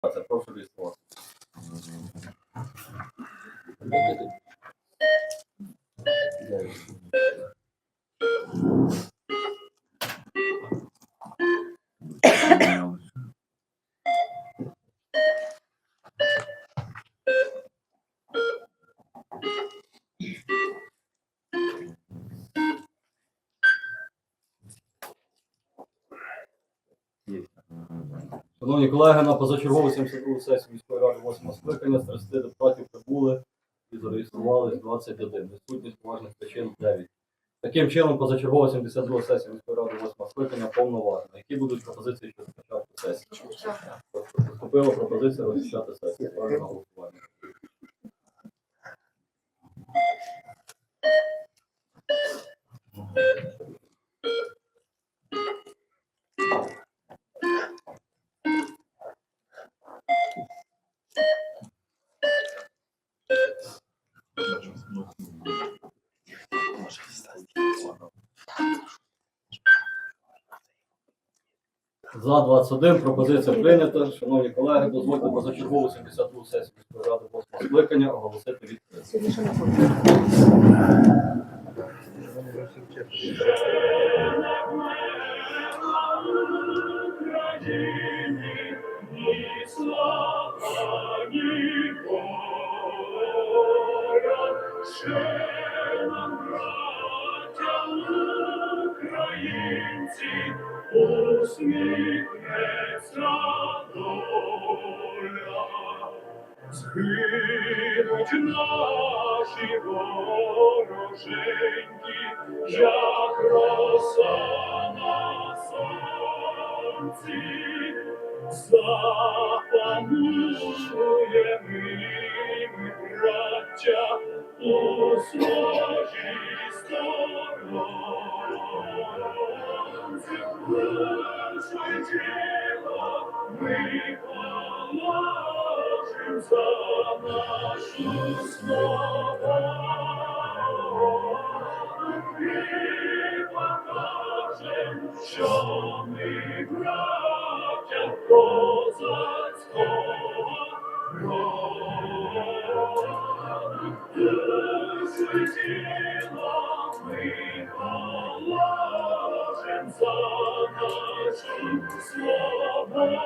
Прошу реєструвати. Шановні колеги, на позачергову 72 сесію міської ради 8 скликання з 30 депутатів прибули і зареєструвалися 21. Відсутність поважних причин 9. Таким чином, позачергова 72 сесія міської ради 8 скликання повноважена. Які будуть пропозиції щодо початку сесії? Поступила пропозиція розпочати сесію. Ставлю на голосування. За 21 пропозиція прийнята. Шановні колеги, дозвольте позачергову 72 сесію міської ради восьмого скликання оголосити відкритою. Наші вороженьки, як роса на сонці, запанує ми, браття, у своїй сторонці. Душу тіло ми положим за покажем, що ми браття козацького роду. Тіло ми положим за нашу свободу.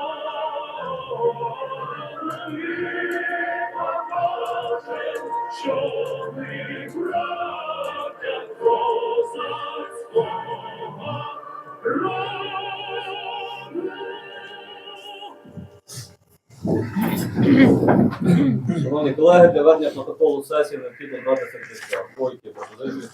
Шановні колеги, для ведення протоколу сесії необхідно брати секретаря. Бойки, пропозиції.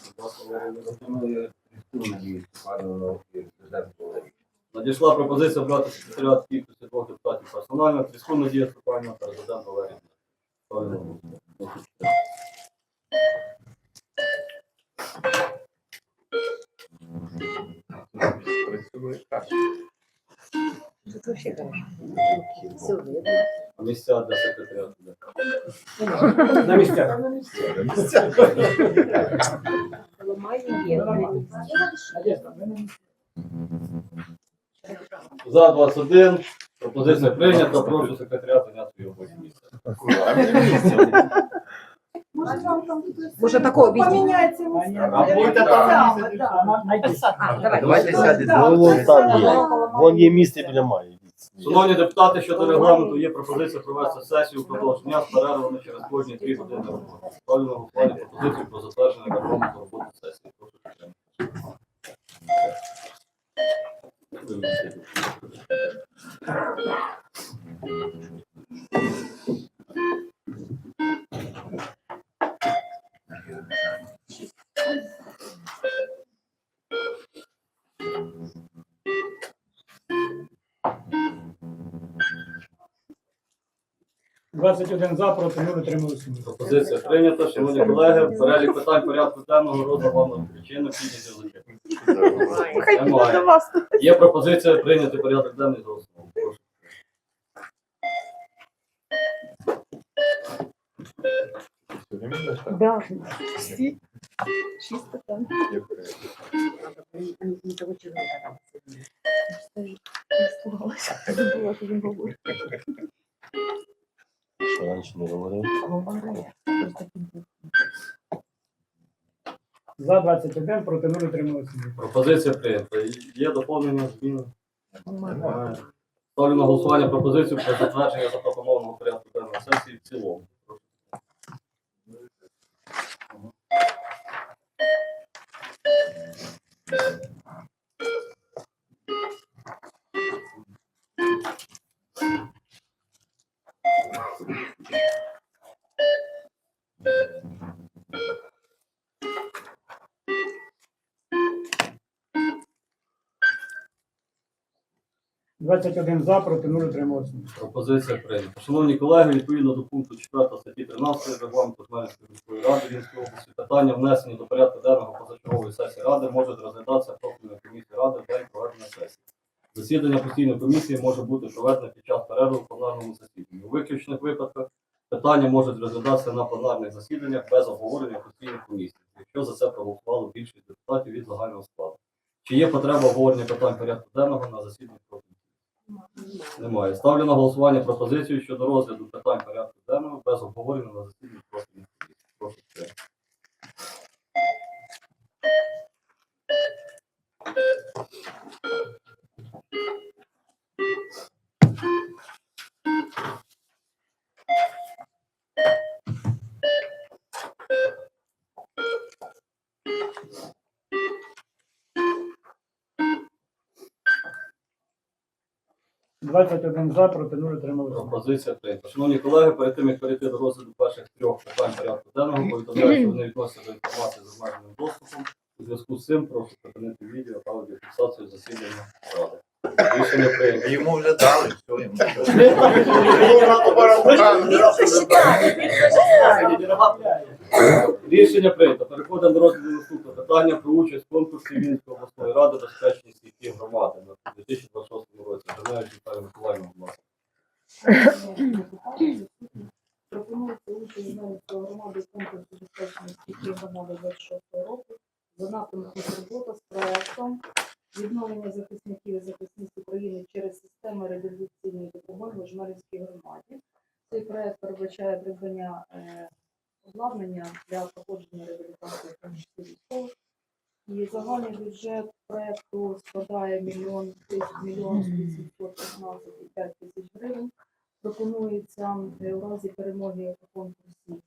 Надійшла пропозиція брати секретаріат кількості двох депутатів персонально. Тріску Надія Степанівна та президент Валерій. А місця для секретаріату. де? На є. За 21. Пропозиція прийнята. Прошу секретаріат зайняти робочі місця. Може такого візьміть? Поміняється А будет там А, давай. Давайте сядете. Ну, вон там є. Вон є місце біля має. Шановні депутати, щодо регламенту є пропозиція провести сесію впродовж дня з перервами через кожні дві години роботи. Ставлю на голосування пропозицію про затвердження регламенту роботи сесії. Прошу підтримати. Двадцять один за, проти нуль утрималися. Пропозиція прийнята. Шановні колеги, перелік питань порядку денного розгляд вам причину підняти зачем. Хай піде до вас. Є пропозиція прийняти порядок денний за основу. Прошу. Да. Всі. Шість питань. Не того там. Я испугалася. Забула, що він говорить. Що раніше не говорив? За 21, проти 0 утрималися Пропозиція прийнята. Є доповнення зміни? Немає. Ставлю на голосування пропозицію про затвердження запропонованого порядку денного сесії в цілому. – 21 за, проти 0 утрималися 0. Пропозиція прийнята. Шановні колеги, відповідно до пункту 4 статті 13 регламенту Хмельницької міської ради Рівненської області питання внесені до порядку денного позачергової сесії ради можуть розглядатися профільною комісією ради в день проведення сесії. Засідання постійної комісії може бути проведене під час перерви в пленарному засіданні. У виключних випадках питання можуть розглядатися на пленарних засіданнях без обговорення постійної комісії, якщо за це проголосувало більшість депутатів від загального складу. Чи є потреба обговорення питань порядку денного на засіданні профільної немає. Ставлю на голосування пропозицію щодо розгляду питань порядку денного без обговорення на засіданні профільної комісії. Прошу підтримати. – 21 за, проти 0 утрималися 0. Пропозиція прийнята. Шановні колеги, перед тим як перейти до розгляду перших трьох питань порядку денного, повідомляю, що вони відносяться до інформації з обмеженим доступом. У зв'язку з цим прошу припинити відео та аудіофіксацію засідання ради. Рішення прийнято. Йому вже дали, все йому. Рішення прийнято. Переходимо до розгляду наступного питання про участь в конкурсі Вінницької обласної ради безпечність стійків громади на 2026 році. Женевич Віталій Миколаївна, будь ласка. Пропонується участь Жмеринської громади в конкурсі безпечності громади 26 року за напрямком робота з проектом відновлення захисників і захисниць України через системи реабілітаційної допомоги в Жмеринській громаді. Цей проект передбачає придбання е, обладнання для проходження реабілітації в тому числі військових. І загальний бюджет проекту складає мільйон мільйон 815,5 тисяч гривень. Пропонується е, у разі перемоги у конкурсі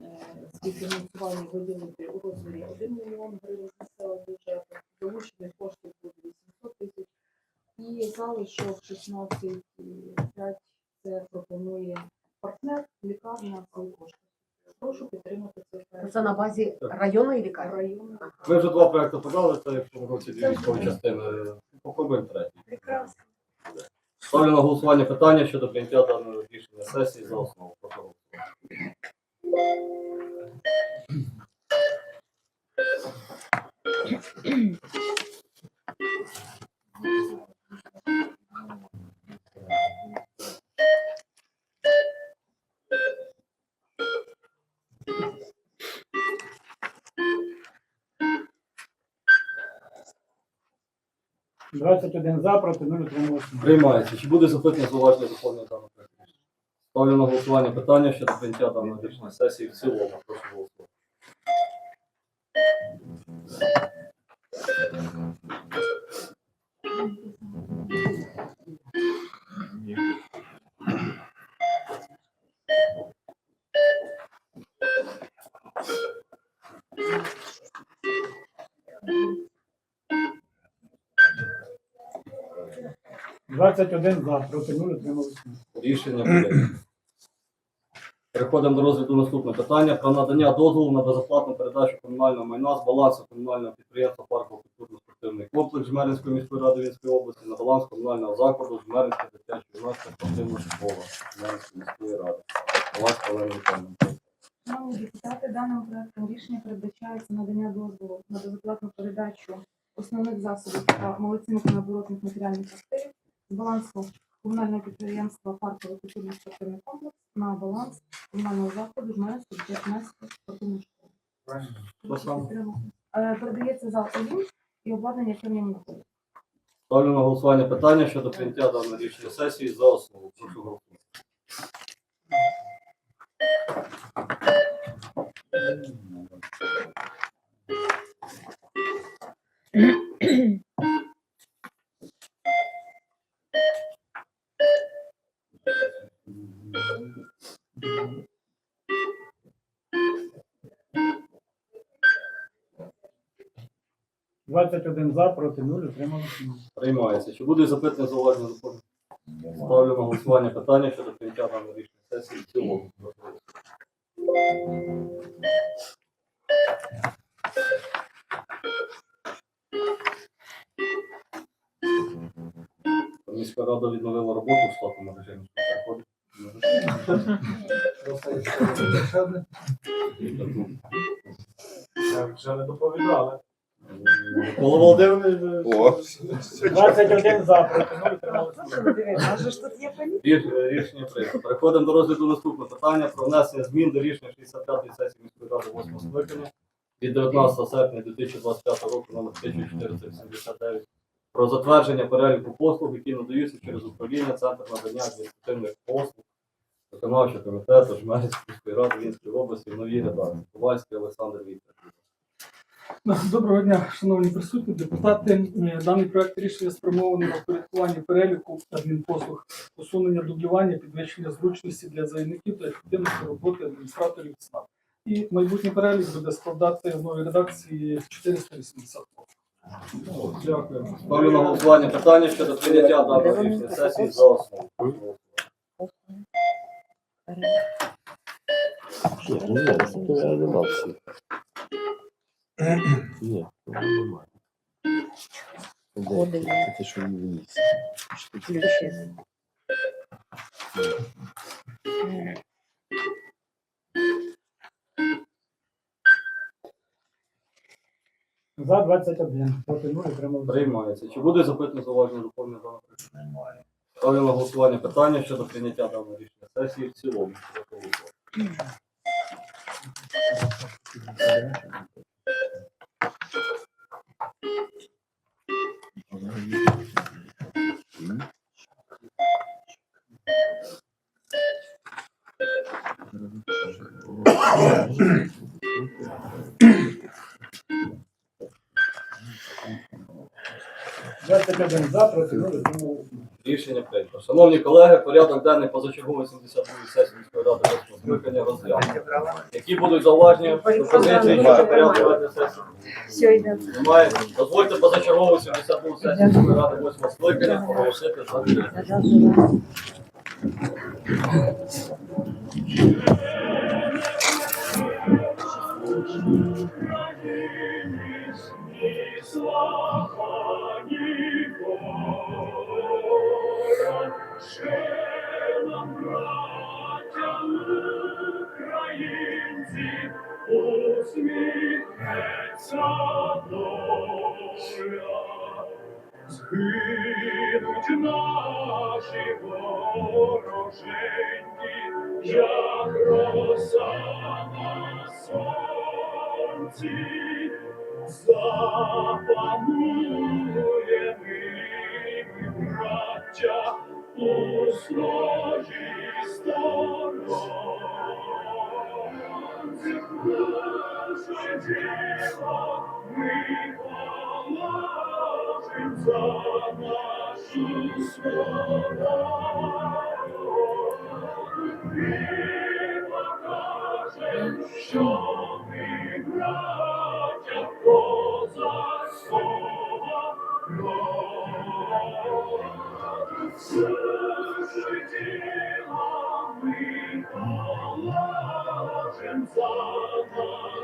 е, співфінансування виділити у розмірі 1 мільйон гривень місцевого бюджету, залучених коштів буде 800 тисяч, і залишок 16,5 це пропонує партнер, лікарня, свої кошти. Прошу підтримати цей проект. Це на базі районної лікарні. району. Ми вже два проекти подали, це якщо в році дві військові частини. Попробуємо третій. Прекрасно. Ставлю на голосування питання щодо прийняття даного рішення сесії за основу. 21 за, проти 0 утрималися 0. Приймається. Чи буде запитання зауваження доповнення даного проекту? Ставлю на голосування питання щодо прийняття даного рішення сесії в цілому. Прошу голосувати. – 21 за, проти 0 утрималися 0. Рішення прийнято. Переходимо до розгляду наступного питання про надання дозволу на безоплатну передачу комунального майна з балансу комунального підприємства парку культурно-спортивний комплекс Жмеринської міської ради Вінської області на баланс комунального закладу Жмеринська дитяча юнацька спортивна школа Жмеринської міської ради. Баланс Олена Шановні депутати, даним проектом рішення передбачається надання дозволу на безоплатну передачу основних засобів та молодцинних необоротних матеріальних активів балансу комунального підприємства парковий культурно спортивний комплекс на баланс комунального закладу Жмеринської дитячо-юнацької спортивної школи. Передається зал «Олімп» і обладнання, яке в ньому знаходиться. Ставлю на голосування питання щодо прийняття даного рішення сесії за основу. Прошу голосувати. Mm-hmm. 21 за, проти 0, утрималися. Приймається. Чи буде запитання зауваження закону? Ставлю на голосування питання щодо прийняття на рішення сесії в цілому. Міська рада відновила роботу в штатному режимі. Вже не доповідали. Микола Володимирович, О, Двадцять один за? Ріш- Рішення прийнято. Переходимо до розгляду наступного питання про внесення змін до рішення 65-ї сесії міської ради 8 скликання від 19 серпня 2025 року номер 1479 про затвердження переліку послуг, які надаються через управління Центр надання адміністративних послуг виконавчого комітету Жмеринської міської ради Вінської області в новій редакції. Ковальський Олександр Вікторович. Доброго дня, шановні присутні депутати. Е, Даний проект рішення спрямований на впорядкування переліку адмінпослуг, усунення дублювання, підвищення зручності для заявників та ефективності роботи адміністраторів ЦНАП. І майбутній перелік буде складати в новій редакції 480 послуг. Дякую. Ставлю на голосування питання щодо прийняття даного рішення сесії за основу. Ні, немає. Коди є. Це те, що він вніс. Ключі. За 21, проти нуль, утрималися. Приймається. Чи буде запитання зауваження доповнення даного рішення? Немає. Ставлю на голосування питання щодо прийняття даного рішення сесії в цілому. Рішення прийнято. Шановні колеги, порядок денний позачергової 72 сесії міської ради скликання розглянути. Які будуть зауваження пропозиції щодо порядку ведення сесії? Все, йде. Немає. Дозвольте позачергову 72 сесію ради восьмого скликання оголосити за відкритою. Ще нам, українці, усміхнеться доля. Згинуть наші вороженьки, як роса на сонці, запанує ми, браття, у сложі сторонці. Наше ми положим за нашу свободу. І покажем, що ми браття козацького роду. Наше діло ми положим за